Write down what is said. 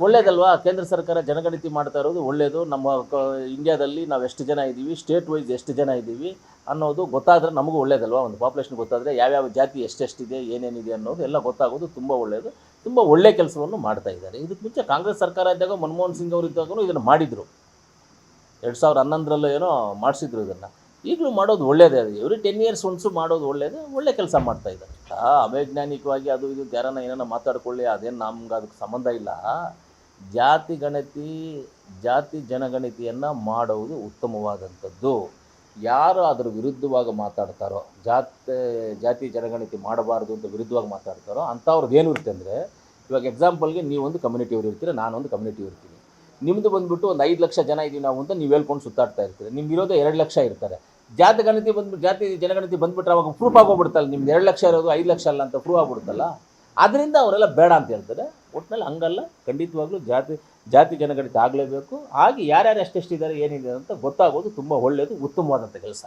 ಒಳ್ಳೇದಲ್ವಾ? ಕೇಂದ್ರ ಸರ್ಕಾರ ಜನಗಣತಿ ಮಾಡ್ತಾ ಇರೋದು ಒಳ್ಳೆಯದು ನಮ್ಮ ಇಂಡಿಯಾದಲ್ಲಿ ನಾವು ಎಷ್ಟು ಜನ ಇದ್ದೀವಿ? ಸ್ಟೇಟ್ ವೈಸ್ ಎಷ್ಟು ಜನ ಇದ್ದೀವಿ? ಅನ್ನೋದು ಗೊತ್ತಾದರೆ ನಮಗೂ ಒಳ್ಳೇದಲ್ವಾ? ಒಂದು ಪಾಪ್ಯುಲೇಷನ್ ಗೊತ್ತಾದರೆ ಯಾವ್ಯಾವ ಜಾತಿ ಎಷ್ಟೆಷ್ಟಿದೆ, ಏನೇನಿದೆ ಅನ್ನೋದು ಎಲ್ಲ ಗೊತ್ತಾಗೋದು ತುಂಬ ಒಳ್ಳೆಯದು ತುಂಬ ಒಳ್ಳೆ ಕೆಲಸವನ್ನು ಮಾಡ್ತಾ ಇದ್ದಾರೆ. ಇದಕ್ಕೆ ಮುಂಚೆ ಕಾಂಗ್ರೆಸ್ ಸರ್ಕಾರ ಇದ್ದಾಗ ಮನಮೋಹನ್ ಸಿಂಗ್ ಅವರು ಇದ್ದಾಗೂ ಇದನ್ನು ಮಾಡಿದರು. ಎರಡು ಸಾವಿರದ ಹನ್ನೊಂದರಲ್ಲೂ ಏನೋ ಮಾಡಿಸಿದ್ರು ಇದನ್ನು. ಈಗಲೂ ಮಾಡೋದು ಒಳ್ಳೆಯದೇ ಅದು. ಎವ್ರಿ ಟೆನ್ ಇಯರ್ಸ್ ಒನ್ಸು ಮಾಡೋದು ಒಳ್ಳೇದು, ಒಳ್ಳೆ ಕೆಲಸ ಮಾಡ್ತಾ ಇದ್ದಾರೆ. ಅವೈಜ್ಞಾನಿಕವಾಗಿ ಅದು ಇದು ಯಾರನ್ನ ಏನಾರ ಮಾತಾಡ್ಕೊಳ್ಳಿ, ಅದೇನು ನಮ್ಗೆ ಅದಕ್ಕೆ ಸಂಬಂಧ ಇಲ್ಲ. ಜಾತಿ ಗಣತಿ, ಜಾತಿ ಜನಗಣತಿಯನ್ನು ಮಾಡುವುದು ಉತ್ತಮವಾದಂಥದ್ದು. ಯಾರು ಅದರ ವಿರುದ್ಧವಾಗಿ ಮಾತಾಡ್ತಾರೋ, ಜಾತಿ ಜಾತಿ ಜನಗಣತಿ ಮಾಡಬಾರ್ದು ಅಂತ ವಿರುದ್ಧವಾಗಿ ಮಾತಾಡ್ತಾರೋ, ಅಂಥವ್ರದ್ದು ಏನು ಇರುತ್ತೆ ಅಂದರೆ, ಇವಾಗ ಎಕ್ಸಾಂಪಲ್ಗೆ ನೀವೊಂದು ಕಮ್ಯುನಿಟಿಯವ್ರು ಇರ್ತೀರ, ನಾನೊಂದು ಕಮ್ಯುನಿಟಿ ಇರ್ತೀನಿ. ನಿಮ್ಮದು ಬಂದುಬಿಟ್ಟು ಒಂದು ಐದು ಲಕ್ಷ ಜನ ಇದ್ದೀವಿ ನಾವು ಅಂತ ನೀವು ಹೇಳ್ಕೊಂಡು ಸುತ್ತಾಡ್ತಾ ಇರ್ತೀರಿ. ನಿಮ್ಗೆ ಇರೋದು ಎರಡು ಲಕ್ಷ ಇರ್ತಾರೆ. ಜಾತಿ ಗಣತಿ ಬಂದ್ಬಿಟ್ಟು ಜಾತಿ ಜನಗಣತಿ ಬಂದ್ಬಿಟ್ರೆ ಅವಾಗ ಪ್ರೂಫ್ ಆಗೋಗ್ಬಿಡ್ತಲ್ಲ ನಿಮ್ದು ಎರಡು ಲಕ್ಷ ಇರೋದು ಐದು ಲಕ್ಷ ಅಲ್ಲ ಅಂತ ಪ್ರೂವ್ ಆಗ್ಬಿಡುತ್ತಲ್ಲ? ಅದರಿಂದ ಅವರೆಲ್ಲ ಬೇಡ ಅಂತ ಹೇಳ್ತಾರೆ. ಒಟ್ಟಿನಲ್ಲಿ ಹಂಗಲ್ಲ, ಖಂಡಿತವಾಗ್ಲೂ ಜಾತಿ ಜಾತಿ ಜನಗಣತಿ ಆಗಲೇಬೇಕು. ಹಾಗೆ ಯಾರ್ಯಾರು ಎಷ್ಟೆಷ್ಟಿದ್ದಾರೆ ಏನಿದೆ ಅಂತ ಗೊತ್ತಾಗೋದು ತುಂಬ ಒಳ್ಳೆಯದು ಉತ್ತಮವಾದಂಥ ಕೆಲಸ.